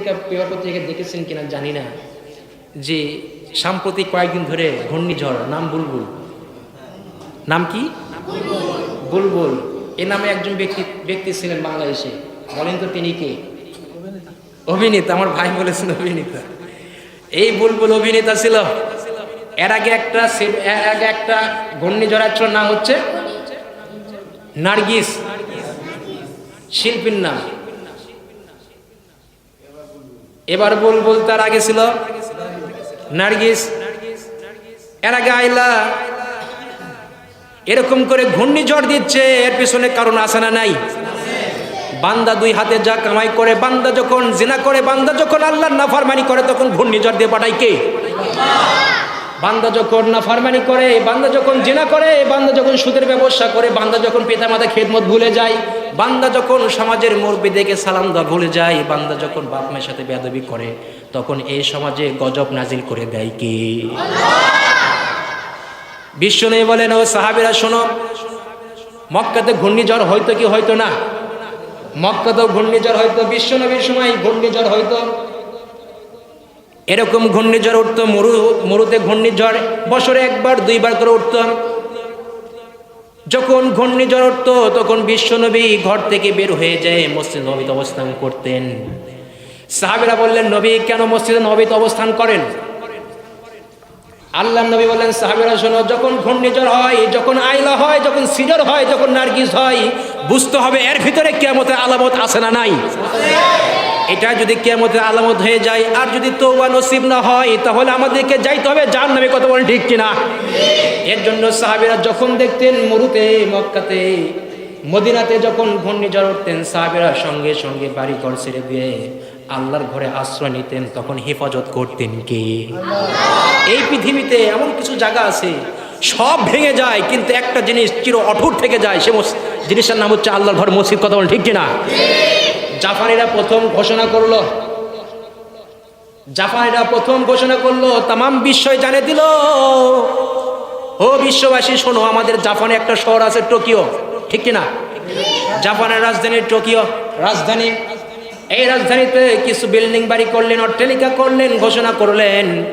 পত্রিকা, পেপার পত্রিকা দেখেছেন কিনা জানি না। যে সাম্প্রতিক কয়েকদিন ধরে ঘূর্ণিঝড়, নাম বুলবুল। নাম কি? বুলবুল। এ নামে একজন ব্যক্তি ব্যক্তি ছিলেন বাংলাদেশে। বলেন তো তিনি কে? অভিনেতা, আমার ভাই বলেছেন অভিনেতা। এই বুলবুল অভিনেতা ছিল। এর আগে একটা এর আগে একটা ঘূর্ণিঝড়ের ছিল নাম হচ্ছে নার্গিস। শিল্পীর নাম। এবার বুলবুল তার আগে ছিল নার্গিস। এর আগে আইলা এরকম করে ঘূর্ণিঝড় দিচ্ছে, এর পিছনে কারণ আছে না নাই? বান্দা দুই হাতে যা কামাই করে, বান্দা যখন জিনা করে, বান্দা যখন আল্লাহর নাফরমানি করে, তখন ঘূর্ণিঝড় দিয়ে পাঠায় কে? বান্দা যখন না নাফরমানি করে, বান্দা যখন জিনা করে, বান্দা যখন সুদের ব্যবসা করে, বান্দা যখন পিতামাতা খেদমত ভুলে যায়, বান্দা যখন সমাজের মুরব্বী দেখে সালাম দেওয়া ভুলে যায়, বান্দা যখন বাপ মায়ের সাথে বেয়াদবি করে, তখন এই সমাজে গজব নাজিল করে দেয় কে? বিশ্ব নেই বলেন, ও সাহাবিরা, শোনো, মক্কাতে ঘূর্ণিঝড় হয়তো কি হয়তো না? মক্কাতেও ঘূর্ণিঝড় হয়তো, বিশ্ব নবীর সময় ঘূর্ণিঝড় হয়তো এরকম ঘূর্ণিঝড় উঠতো, মরু, মরুতে ঘূর্ণিঝড়, বছরে একবার, দুইবার করে উঠত। যখন ঘূর্ণিঝড় উঠতো, তখন বিশ্বনবী ঘর থেকে বের হয়ে যায় মসজিদ নবীতে অবস্থান করতেন। সাহাবিরা বললেন, নবী, কেন মসজিদে নবীতে অবস্থান করেন? আল্লাহ নবী বললেন, সাহাবিরা, শোনো, যখন ঘূর্ণিঝড় হয়, যখন আইলা হয়, যখন সিজর হয়, যখন নার্গিস হয়, বুঝতে হবে এর ভিতরে কেমতের আলামত আছে না নাই। এটা যদি কেমতের আলামত হয়ে যায় আর যদি তৌবা নসিব না হয়, তাহলে আমাদেরকে যাইতে হবে যার নামে কথা বলেন ঠিক কিনা? এর জন্য সাহাবিরা যখন দেখতেন মরুতে, মক্কাতে, মদিনাতে যখন ঘূর্ণিঝড় উঠতেন, সাহাবিরা সঙ্গে সঙ্গে বাড়ি ঘর ছেড়ে দিয়ে আল্লাহর ঘরে আশ্রয় নিতেন, তখন হেফাজত করতেন কে? এই পৃথিবীতে এমন কিছু জায়গা আছে, সব ভেঙে যায়, কিন্তু একটা জিনিস চির অঠুর থেকে যায়, সে জিনিসটার নাম হচ্ছে আল্লাহর ঘর মসজিদ, কথা বলেন ঠিক কিনা? জাপানিরা প্রথম ঘোষণা করল। জাপানিরা প্রথম ঘোষণা করল, তামাম বিশ্বই জানে দিল। ও বিশ্ববাসী, শোনো, আমাদের জাপানে একটা শহর আছে টোকিও। ঠিক কিনা? জাপানের রাজধানী টোকিও। রাজধানী। এই রাজধানীতে কিছু বিল্ডিং বাড়ি করলেন, অট্টালিকা করলেন, ঘোষণা করলেন,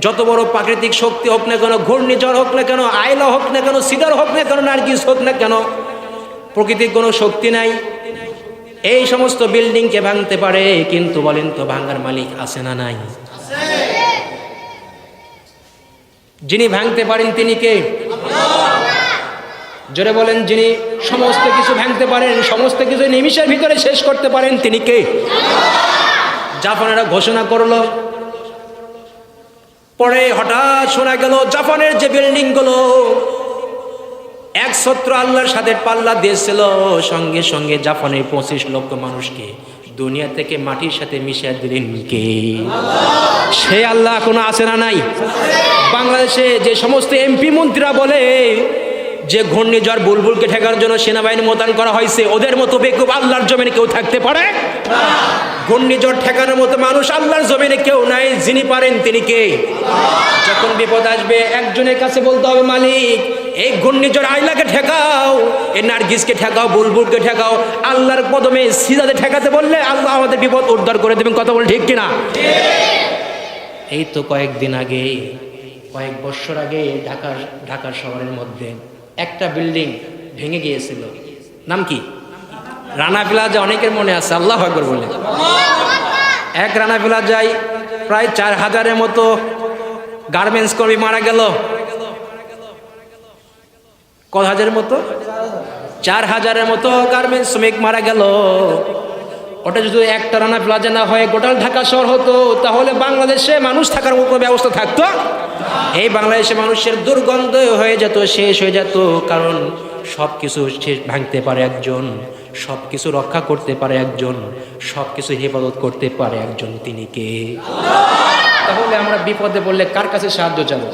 যত বড় প্রাকৃতিক শক্তি হোক না কেন, ঘূর্ণিঝড় হোক না কেন, আয়লা হোক না কেন, সিডার হোক না কেন, নার্গিস হোক না কেন, প্রকৃতির কোনো শক্তি নাই এই সমস্ত বিল্ডিংকে ভাঙতে পারে, কিন্তু বলেন তো ভাঙার মালিক আছে না নাই? যিনি ভাঙতে পারেন তিনি কে? জোরে বলেন, যিনি সমস্ত কিছু ভাঙতে পারেন, সমস্ত কিছু নিমিষের ভিতরে শেষ করতে পারেন, তিনি কে? জাপানেরা ঘোষণা করল। পরে হঠাৎ শোনা গেল জাপানের যে বিল্ডিংগুলো এক ছত্র আল্লাহর সাথে পাল্লা দিয়েছিল, সঙ্গে সঙ্গে জাপানের পঁচিশ লক্ষ মানুষকে দুনিয়া থেকে মাটির সাথে মিশিয়ে দিলেন কে? সে আল্লাহ এখনও আছে না নাই? বাংলাদেশে যে সমস্ত এমপি মন্ত্রীরা বলে, যে ঘূর্ণিঝড়, বুলবুলকে ঠেকার জন্য সেনাবাহিনী মোতায়েন করা হয়েছে, ওদের মতো বেকুব আল্লাহর জমিনে কেউ থাকতে পারে? ঘূর্ণিঝড় ঠেকানোর মতো মানুষ আল্লাহর জমিনে কেউ নাই, যিনি পারেন তিনি কে? যখন বিপদ আসবে, একজনের কাছে বলতে হবে, মালিক এই ঘূর্ণিঝড় আইলাকে ঠেকাও, এই নার্গিসকে ঠেকাও, বুলবুলকে ঠেকাও, আল্লাহর কদমে সিজাতে ঠেকাতে বললে আল্লাহ আমাদের বিপদ উদ্ধার করে দেবেন। কথা বলে ঠিক কিনা? এই তো কয়েকদিন আগে, কয়েক বছর আগে ঢাকা ঢাকা শহরের মধ্যে একটা বিল্ডিং ভেঙে গিয়েছিল। নাম কি? রানা প্লাজা, অনেকের মনে আছে, আল্লাহ একবার বলে। এক রানা প্লাজায় প্রায় চার হাজারের মতো গার্মেন্টস কর্মী মারা গেল। কত হাজারের মতো? চার হাজারের মতো গার্মেন্টস শ্রমিক মারা গেল। ওটা যদি একটা রানা প্লাজা না হয়, গোটাল ঢাকা শহর হতো, তাহলে বাংলাদেশে মানুষ থাকার মতো ব্যবস্থা থাকতো? এই বাংলাদেশে মানুষের দুর্গন্ধ হয়ে যেত, শেষ হয়ে যেত, কারণ সব কিছু শেষ ভাঙতে পারে একজন সব কিছু রক্ষা করতে পারে একজন সব কিছু হেফাজত করতে পারে একজন, তিনি কে? তাহলে আমরা বিপদে পড়লে কার কাছে সাহায্য চাবো?